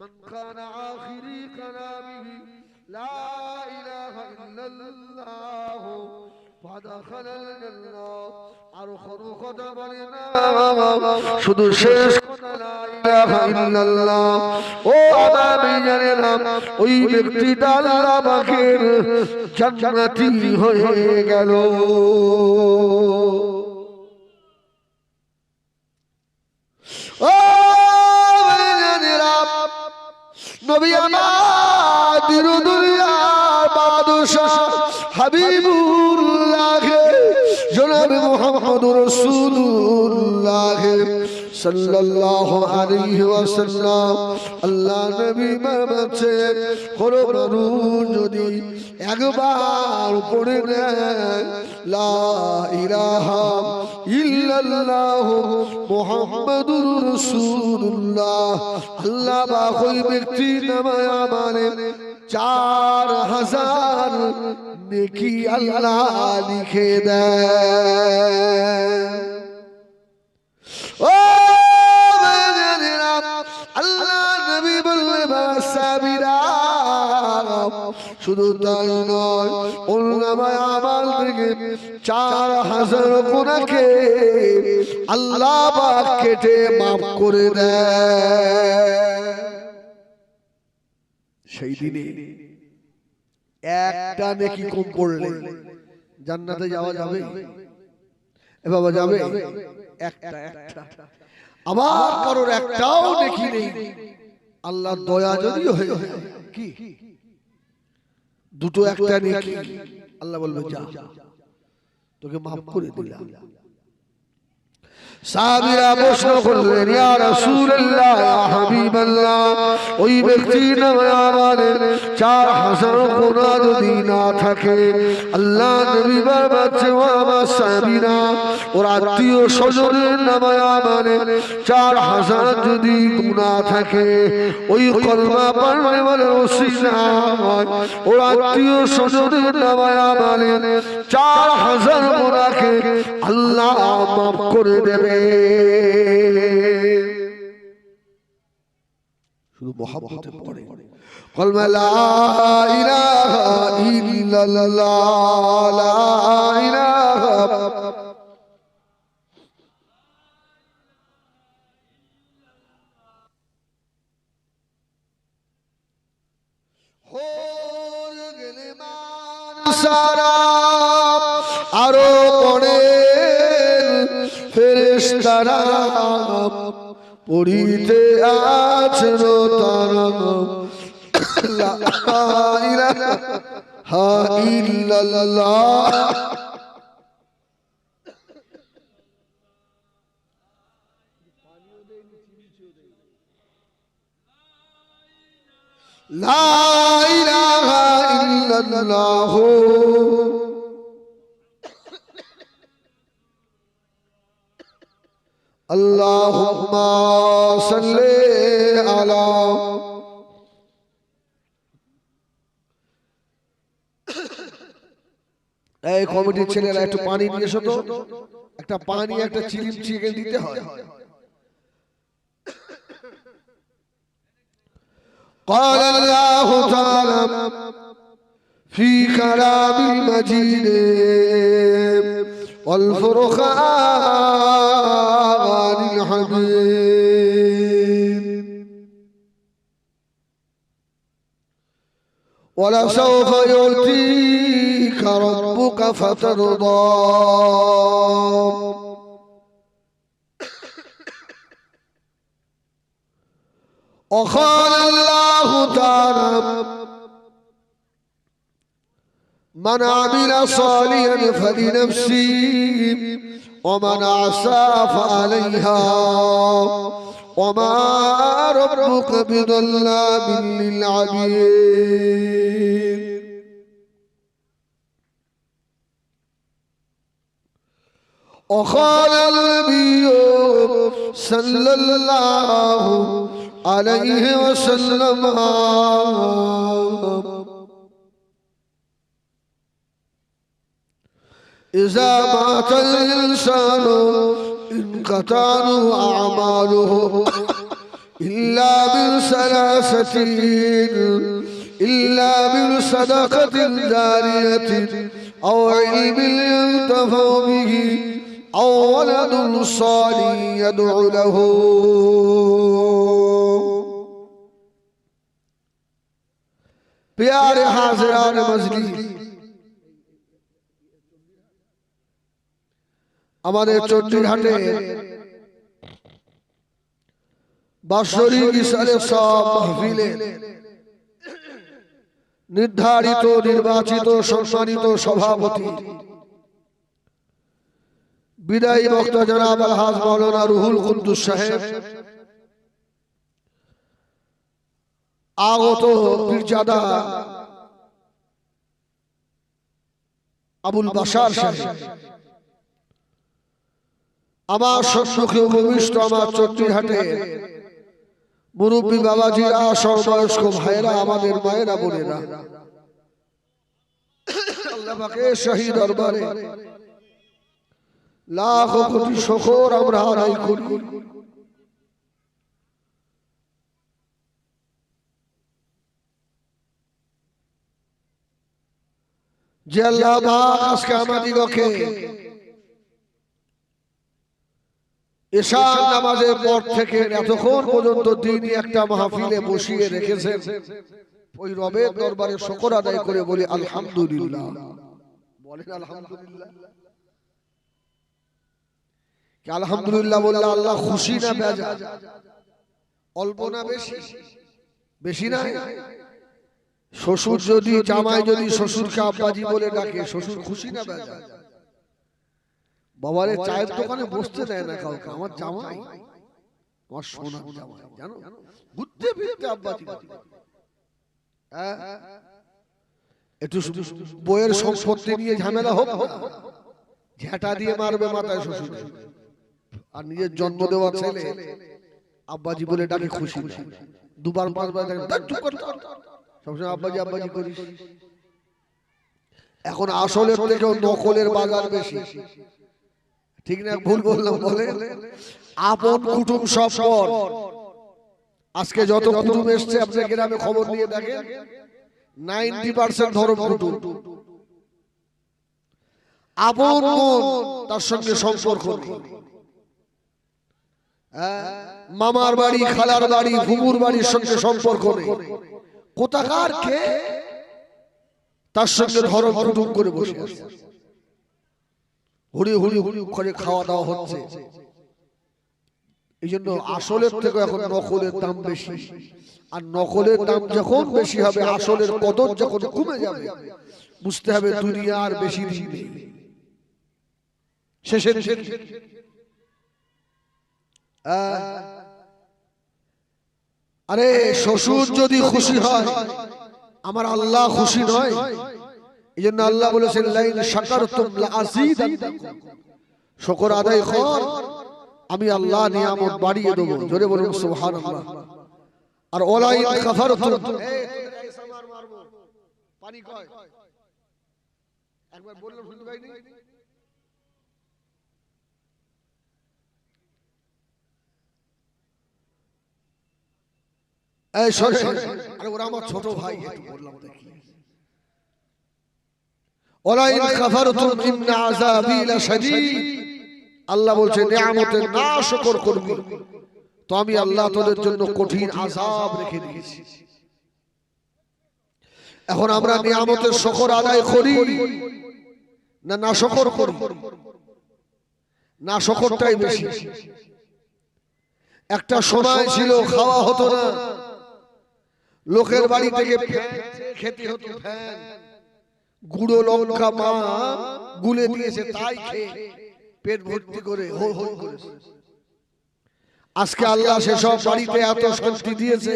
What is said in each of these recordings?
من كان آخر كلامه لا إله إلا الله فدخل الجنة আর কোনো কথা বলে না শুধু শেষ কথা লা ইলাহা ইল্লাল্লাহ ও আমি জানেন ওই ব্যক্তিটা আল্লাহ পাকের জান্নাতি হয়ে গেল নবী আমার দিরুদুল্লাহ বাদুশাহ হাবিবুল্লাহ জনাব মুহাম্মদুর রাসূলুল্লাহ সাল্লাল্লাহু আলাইহি ওয়াসাল্লাম। আল্লাহ নবী মারছে কোন মানুষ যদি একবার পড়ে নেয়, লা ইলাহা ইল্লাল্লাহ মুহাম্মাদুর রাসূলুল্লাহ। আল্লাহ বা ওই ব্যক্তি নামে আমারে চার হাজার নেকি আল্লাহ লিখে দেয়। ও আল্লাহ নবী বললে বাসাবিরা শুধু তাই নয় ওনামায় আমাল থেকে চার হাজার গুণাকে আল্লাহ পাক কেটে মাফ করে দেয়। সেই দিনে একটা নেকি কম পড়লে জান্নাতে যাওয়া যাবে? এ বাবা যাবে? একটা একটা আবার কারোর একটাও নেকি নেই। আল্লাহর দয়া যদিও হয়ে কি? দুটো একটা নেকি। আল্লাহ বলবে যা তোকে মাফ করে দিলাম। সাহাবীরা প্রশ্ন করলেন ইয়া রাসূলুল্লাহ ওই ব্যক্তি নামে চার হাজার গুনাহ যদি না থাকে। আল্লাহ নবী ও আমার সাহাবীরা, ওর আত্মীয় স্বজনের নামে আমাদের চার হাজার যদি গুনাহ থাকে, ওই কলমা পড়লে বলে ওর আত্মীয় স্বজনের নামে আমাদের চার হাজার গুনাহকে আল্লাহ মাফ করে দেবে। মহাব্বতে পড়ে। সারা আরও পড়ে ফেরেশতারা। পড়িতে আছেন তারা লা ইলাহা ইল্লাল্লাহ। اللهم صل على এই কমিটির ছেলেরা একটু পানি নিয়ে এসো তো একটা পানি একটা চিলিম চিকেন দিতে হয় قال الله تعالى في كلام المجيد والفرقان الحميد ولسوف يؤتيك ربك فترضى. وقال الله تعالى من عمل صالحا فلنفسه ومن عسى فعليها. وما ربك بظلام للعبيد. وقال النبي صلى الله عليه وسلم إذا مات الإنسان انقطع عنه أعماله إلا من ثلاثة إلا من صدقة جارية أو علم ينتفع به أو ولد صالح يدعو له प्यारे हाजरान मजली আমাদের চণ্ডীঘাটে বাৎসরিক ইসারে সব মাহফিলে নির্ধারিত নির্বাচিত সম্মানিত সভাপতি বিদায়ী বক্তা জনাব আলহাজ মৌলানা রুহুল কুদ্দুস সাহেব আগত পীরজাদা আবুল বাসার সাহেব আমার সম্মুখে উপবিষ্ট আমার চট্টিহাটে মুরব্বী বাবাজিরা সমবয়স্ক ভাইরা আমাদের মায়েরা, বোনেরা। আল্লাহ পাকের শাহী দরবারে। আমাদিগকে এশার নামাজের পর থেকে এতক্ষণ পর্যন্ত দিনই একটা মাহফিলে বসিয়ে রেখেছেন। ওই রবের দরবারে শকর আদায় করে বলি, আলহামদুলিল্লাহ। বলেন, আলহামদুলিল্লাহ। আলহামদুলিল্লাহ বললে, আল্লাহ খুশি না বেজা অল্প না বেশি? বেশি না শ্বশুর যদি, জামাই যদি শ্বশুরকে আব্বাজি বলে ডাকে, শ্বশুর খুশি না বাবারে চায়ের দোকানে বসতে দেয় না কাউকে আমার জামাই। আমার সোনার জামাই জানো? ঘুরতে ফিরতে আব্বাজি। হ্যাঁ? একটু বইয়ের সম্পত্তি নিয়ে ঝামেলা হোক। ঝেঁটা দিয়ে মারবে মাথায় শ্বশুর। আর নিজের জন্ম দেওয়া ছেলে আব্বাজি বলে ডাকে খুশি না। দুবার পাঁচবার। সবসময় আব্বাজি আব্বাজি করিস। এখন আসলের থেকেও নকলের বাজার বেশি। ঠিক না? ভুল বললাম বলে আপন কুটুম সব পর আজকে যত কুটুম এসছে আপনার গ্রামে খবর নিয়ে দেখেন। নাইনটি পার্সেন্ট ধর্ম কুটুম। আপন তার সঙ্গে সম্পর্ক হ্যাঁ, মামার বাড়ি খালার বাড়ি ফুবুর বাড়ির সঙ্গে সম্পর্ক নেই। কোথাকার কে? তার সঙ্গে ধর্ম কুটুম করে বসে আছে। হুড়ি হুড়ি হুড়ি করে খাওয়া দাওয়া হচ্ছে। এই জন্য আসলের থেকে এখন নকলের দাম বেশি। আর নকলের দাম যখন বেশি হবে আসলের কদর যখন কমে যাবে বুঝতে হবে দুনিয়া আর বেশি দিন। নেই শেষের আরে শ্বশুর যদি খুশি হয় আমার আল্লাহ খুশি নয়। এই জন্য আল্লাহ বলেছেন লাইন শাকারতুম লাআযীদান্নাকুম শুকর আদায় কর আমি আল্লাহ নিয়ামত বাড়িয়ে দেব জোরে বলুন সুবহানাল্লাহ আর ওলাই কাফারতুম পানি কয় একবার বললাম শুনতে পাইনি এই শোনে আরে ওরা আমার ছোট ভাই বললাম দেখি ওলাইন কাফারতুম ইন্ন আযাবি লাশাদীদ আল্লাহ বলছে নিয়ামতের না শুকর করবি। তো আমি আল্লাহ তোদের জন্য কঠিন আযাব রেখে দিয়েছি। এখন আমরা নিয়ামতের শুকর আদায় করি। না না শুকর করি না শুকরটাই বেশি। একটা সময় ছিল খাওয়া হতো না। লোকের বাড়ি থেকে খেতে হতো ফ্যান। গুঁড়ো লঙ্কা মা গুলে দিয়েছে, তাই খেয়ে পেট ভর্তি করে হই হই করে আজকে আল্লাহ সেসব বাড়িতে এত শান্তি দিয়েছে,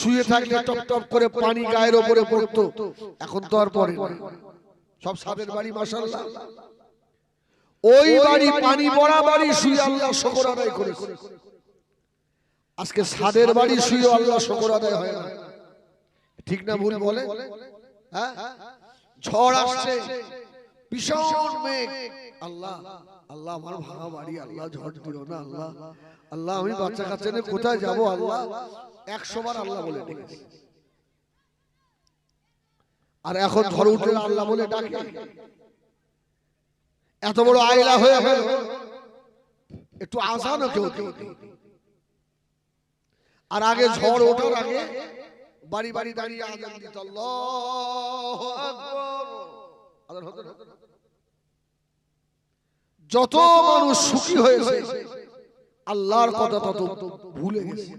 শুয়ে থাকলে টপ টপ করে পানি গায়ের ওপরে পড়তো, এখন তো আর না। সব সাদের বাড়ি মাসাল্লাহ ওই বাড়ি পানি পড়া বাড়ি শুয়ে আল্লাহ শকর আদায় করেছে। আজকে সাদের বাড়ি শুয়ে আল্লাহ শকর আদায় হয় না। ঠিক না ভুল বলে? হ্যাঁ? ঝড় আসছে। ভীষণ মেঘ। আল্লাহ আল্লাহ আমার ভাঙা বাড়ি আল্লাহ ঝড় দিও না আল্লাহ। আল্লাহ আমি বাচ্চা কাচ্চা নিয়ে কোথায় যাব আল্লাহ? একশো বার আল্লাহ বলে ডেকেছি। আর এখন ঝড় উঠলে আল্লাহ বলে ডাকে। এত বড় আইলা হয়ে গেল। একটু আসানো কেউ কেউ আর আগে ঝড় ওঠার আগে বাড়ি বাড়ি দাঁড়িয়ে আজান দিত? যত মানুষ সুখী হয়েছে, আল্লাহর কথা তত ভুলে গেছে।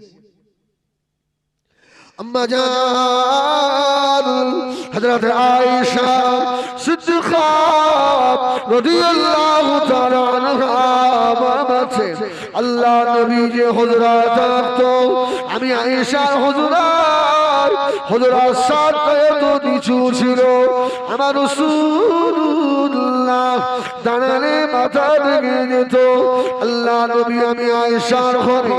আল্লাহ নবী যে হুজরাত থাকতো আমি আয়েশার হুজরাত হুজরাত সাদ তো নিচু ছিল। আমার রাসূলুল্লাহ দাঁড়ালে মাথা ভেঙে যেত আল্লাহ নবী আমি আয়েশার ঘরে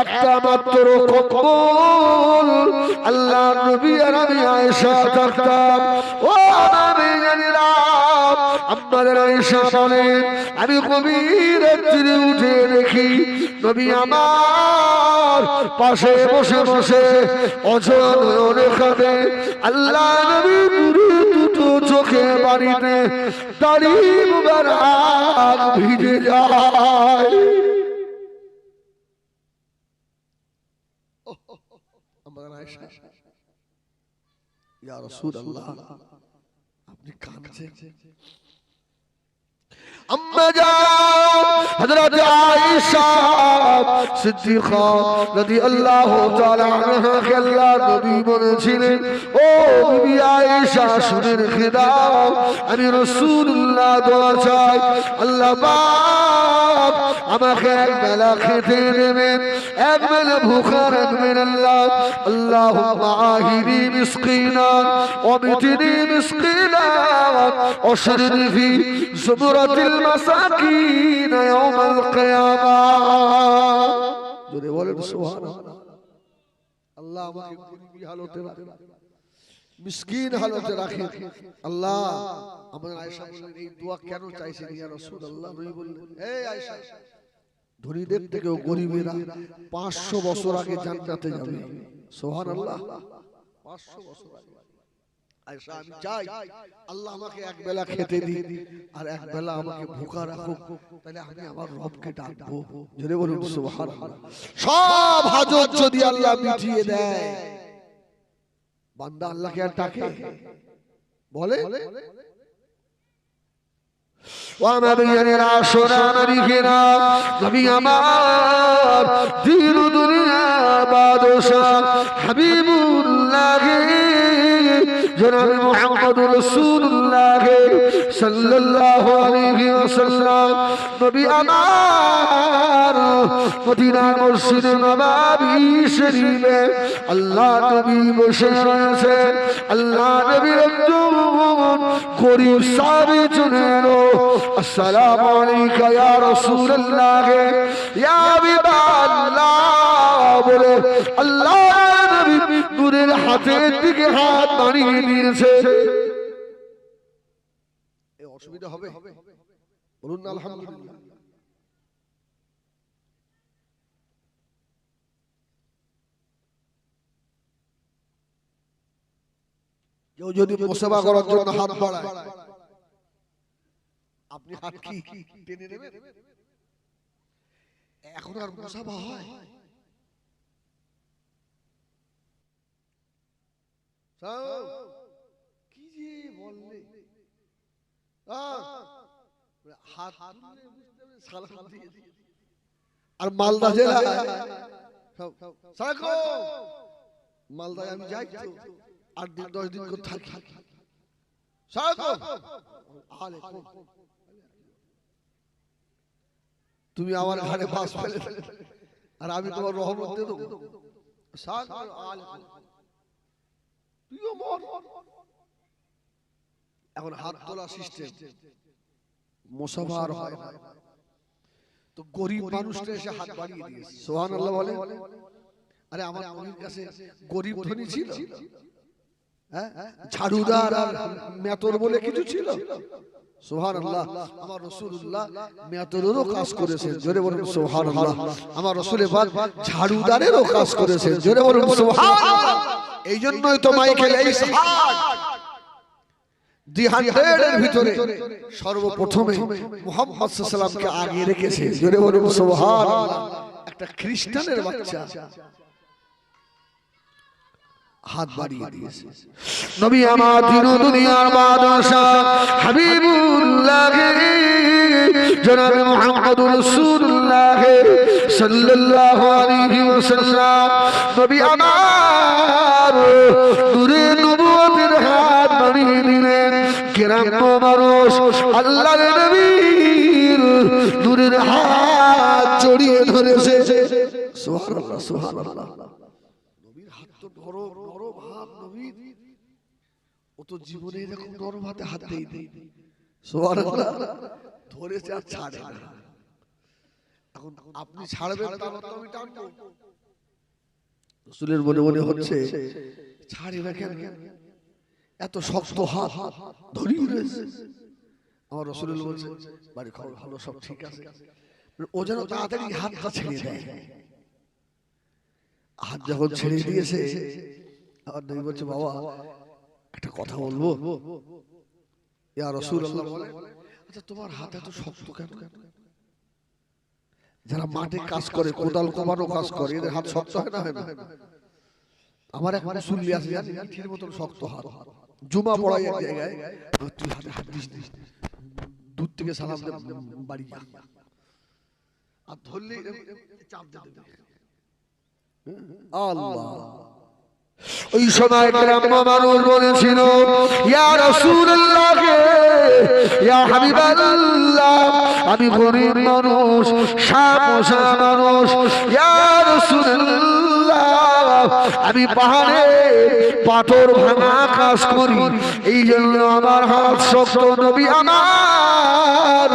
একটা মাত্র কম্বল। আল্লাহ নবী আর আমি আয়েশা থাকতাম। ও আমি আমাদের আয়েশা আমি কবির উঠে দেখি নবী আমার পাশে বসে বসে অজন রেখাতে আল্লাহ চোখে বাড়িতে দাঁড়িয়ে ভিজে যায়। আপনি কাঁদছেন? হযরত আয়েশা সিদ্দিকা রাদিয়াল্লাহু তাআলা আনহা কে আল্লাহ নবী বলেছিলেন, ও বিবি আয়েশা শুনে রেখে দাও আমি রাসূলুল্লাহ দোয়া চাই, আল্লাহ পাক আমাকে এক বেলা খেতে দেবেন এক বেলা ভুখা রাখবেন আল্লাহ আল্লাহ আহিরি মিসকিনান, অমিতিনি মিসকিনান অশরিনি ফি জুমরাতিল মাসাকিন ইয়াউমাল কিয়ামাহ জোরে বলেন, সুবহানাল্লাহ। আল্লাহ আমাকে গরিবি হালতে রাখেন মিসকিন হালতে রাখে। আল্লাহ আমার আয়েশা বললেন, এই দোয়া কেন চাইছেন ইয়া রাসূলুল্লাহ? নবী বললেন এই আয়েশা ধনীদের থেকেও গরিবেরা পাঁচশো বছর আগে জান্নাতে যাবে। সুবহানাল্লাহ। পাঁচশো বছর আগে। আল্লাহ খেতে আর এক বেলা আমাকে জোরে বলুন সব যদি আল্লাহ দেয় আল্লাহকে আর বলে? আমার দিন দুনিয়া বাদশাহ হাবিবুল্লাহ জনাব মুহাম্মদুর রাসূলুল্লাহ সাল্লাল্লাহু আলাইহি ওয়াসাল্লাম। নবী আমার মদিনার মসজিদে নববী শরীফে আল্লাহ নবী বসে রয়েছে আল্লাহ নবী একজন করিম সাহেব চলে এলো আসসালামু আলাইকা ইয়া রাসূলুল্লাহ। ইয়া হাবিবাল্লাহ বলে আল্লাহ নূরের হাতের দিকে হাত বাড়িয়ে দিয়েছে। অসুবিধা হবে? বলুন কেউ যদি করার জন্য হাত বাড়ায় এখন আর মোসাবা হয়? কি যে বললে? হাত সালাম দিয়ে। আর মালদা জেলা মালদায় আমি যাই আট দিন দশ দিন করে থাকি। তুমি আমার ঘাড়ে বাস ফেলে আর আমি তোমার রহমত দেবো। তুইও মর। এখন হাত তোলা সিস্টেম মোসাফার। তো গরিব মানুষটা এসে হাত বাড়িয়ে দিয়েছে। সোহান আল্লাহ বলে আরে আমার নবীর কাছে গরিব ধনী ছিল। হ্যাঁ? ঝাড়ুদার আর মেতর বলে কিছু ছিল। সুবহানাল্লাহ আমার রাসূলুল্লাহ মেয়াতরেরও কাজ করেছেন জোরে বলুন সুবহানাল্লাহ। আমার রাসূল পাক ঝাড়ুদারেরও কাজ করেছেন জোরে বলুন সুবহানাল্লাহ। এই জন্যই তো মাইকেল এই দি ভিতরে সর্বপ্রথমে মুহাম্মদ সাল্লামকে আগে রেখেছে জোরে বলুন সুবহানাল্লাহ। একটা খ্রিস্টানের বাচ্চা। হাত বাড়িয়ে দিয়েছে। নবী আমার দিন দুনিয়ার বাদশাহ হাবিবুল্লাহ জনাব মুহাম্মদ রাসূলুল্লাহ সাল্লাল্লাহু আলাইহি ওয়াসাল্লাম। নবী আমার নূরে নবুয়তের হাত বাড়িয়ে দিলেন। কিরাম মানুষ আল্লাহর নবীর নূরের হাত জড়িয়ে ধরেছে। সুবহানাল্লাহ সুবহানাল্লাহ। ও তো জীবনে এরকম নরম হাতে হাত দেই দেই সুবহানাল্লাহ। ধরেছে আর ছাড়ে এখন আপনি ছাড়বেন টানবো। রসুলের মনে মনে হচ্ছে ছাড়ে না কেন? এত শক্ত হাত ধরিয়ে রয়েছে। আমার রসুল বলছে বাড়ি খবর ভালো সব ঠিক আছে। ও যেন তাড়াতাড়ি হাতটা ছেড়ে দেয়। হাত যখন ছেড়ে দিয়েছে আর নবী বলছে বাবা একটা কথা বলব? ইয়া রসুল আচ্ছা তোমার হাত এত শক্ত কেন? যারা মাঠে কাজ করে কোদাল কমানো কাজ করে এদের হাত শক্ত হয় না হয় না। আমার এক মুসল্লি আছে জানি ইটের মতন শক্ত হাত। জুমা পড়াই এক জায়গায় তুই হাতে হাত দিস দিস দূর থেকে সালাম বাড়ি যা। আর ধরলে চাপ দিতে দে। আল্লাহ। ওই সময় গ্রাম্য মানুষ বলেছিল, ইয়া রাসূলুল্লাহ, ইয়া হাবিবাল্লাহ, আমি গরিব মানুষ সামোসা মানুষ, ইয়া রাসূলুল্লাহ, আমি পাহাড়ে পাথর ভাঙা কাজ করি এই জন্য আমার হাত শক্ত, নবী আমার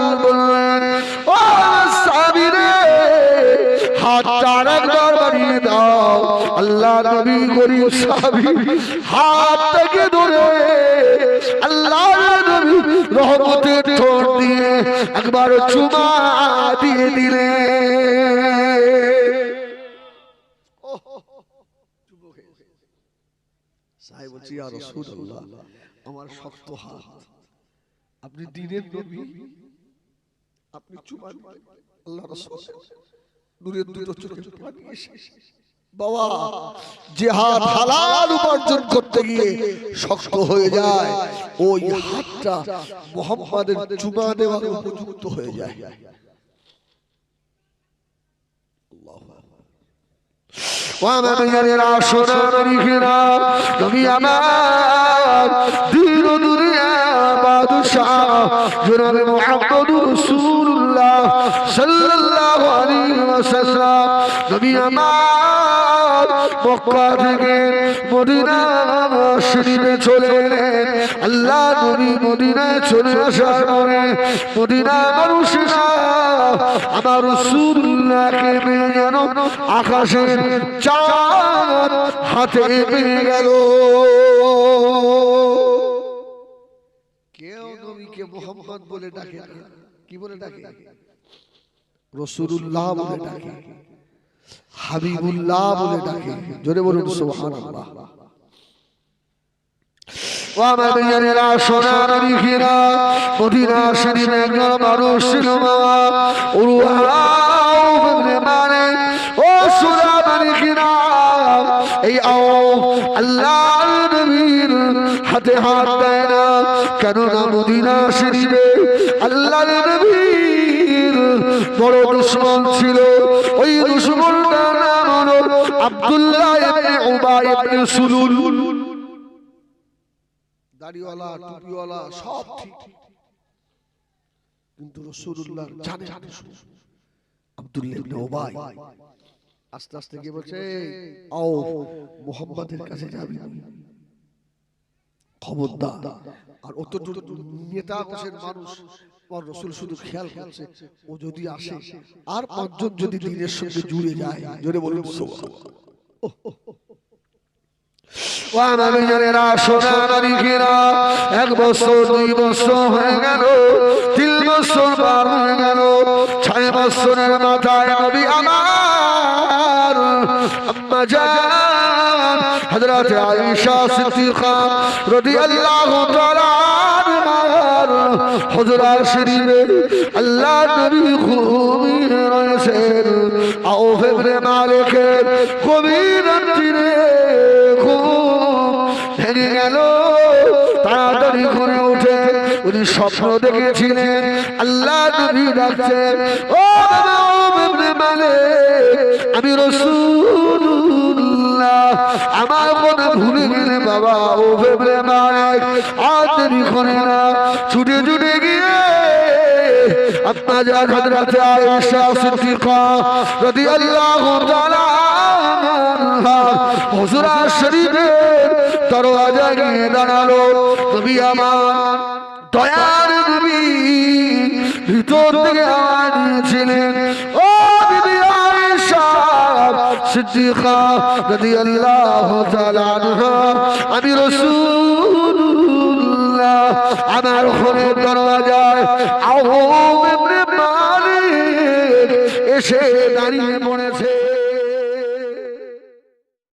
আল্লাহ দিয়ে একবার চুমা দিয়ে দিলে আমার শক্ত হাত, আপনি দিনের আপনি চুমা। আল্লাহ রাসূল, নূরের দুটো চোখের পানি এসে বাবা যে হাত হালাল উপার্জন করতে গিয়ে শক্ত হয়ে যায়। ওই হাতটা মোহাম্মদের চুমা দেওয়ার উপযুক্ত হয়ে যায়। রাসূলুল্লাহ সাল্লাল্লাহু আলাইহি ওয়াসাল্লাম। তুমি আমার মক্কা থেকে মদিনা চলে এলেন। আল্লাহ নবী মদিনায় চলে আসার পরে মদিনা মানুষেরা আমার রাসূলুল্লাহকে পেয়ে যেন আকাশের চাঁদ হাতে পেয়ে গেল। কেউ নবীকে মোহাম্মদ বলে ডাকে কি বলে ডাকে? রসুল্লাহ বলে ডাকে। হাবিবুল্লাহ বলে ডাকে। জোরে বলুন মানে এই আও আল্লাহ হাতে হাত দেয় না। কেননা মদিনা শরীফে আল্লাহ বড় দুশ্মন ছিল। ওই আব্দুল্লাহ ইবনে উবাই ইবনে সুলুল। দাড়িওয়ালা, টুপিওয়ালা, সব ঠিক। কিন্তু রসুল্লাহ জানে আব্দুল্লাহ ইবনে আস্তে আস্তে গিয়ে বলছে আও, মোহাম্মদের কাছে যাবি খবরদার। আর অত নেতা মানুষ আমার রসুল শুধু খেয়াল করছে ও যদি আসে আর পাঁচজন যদি দিনের সঙ্গে জুড়ে যায় জোরে বলুন সুবহানাল্লাহ। ও আমার জানেরা সোনা নারীকেরা এক বছর দুই বছর হয়ে গেল তিন বছর পার হয়ে গেল ছয় বছরের মাথায় নবী আমার আম্মা জান হযরত আয়েশা সিদ্দিকা রাদিয়াল্লাহু তাআলা আনহার হুজরা আল্লাহ নবী রয়েছেন। আউফ ইবনে মালিকের ভেঙে গেল। তাড়াতাড়ি উঠে উনি স্বপ্ন দেখেছিলেন। আল্লাহ নবী ডাকছেন, ও আমি রাসূলুল্লাহ, আমার মনে ভুলে গেলে বাবা ও মালিক, আর দেরি করে না। ছুটে ছুটে গিয়ে আপনা জান হযরত আয়েশা সিদ্দিকা রাদিয়াল্লাহু তাআলা হুজুরা শরীফের দরওয়াজা গিয়ে দাঁড়াল। নবী আমার দয়ার নবী ভিতর থেকে আওয়াজ দিয়েছিলেন ও বিবি আয়েশা সিদ্দিকা রাদিয়াল্লাহু তাআলা আমি রাসূলুল্লাহ আমার ঘরের দরওয়াজায় আহ এসে দাঁড়িয়ে পড়েছে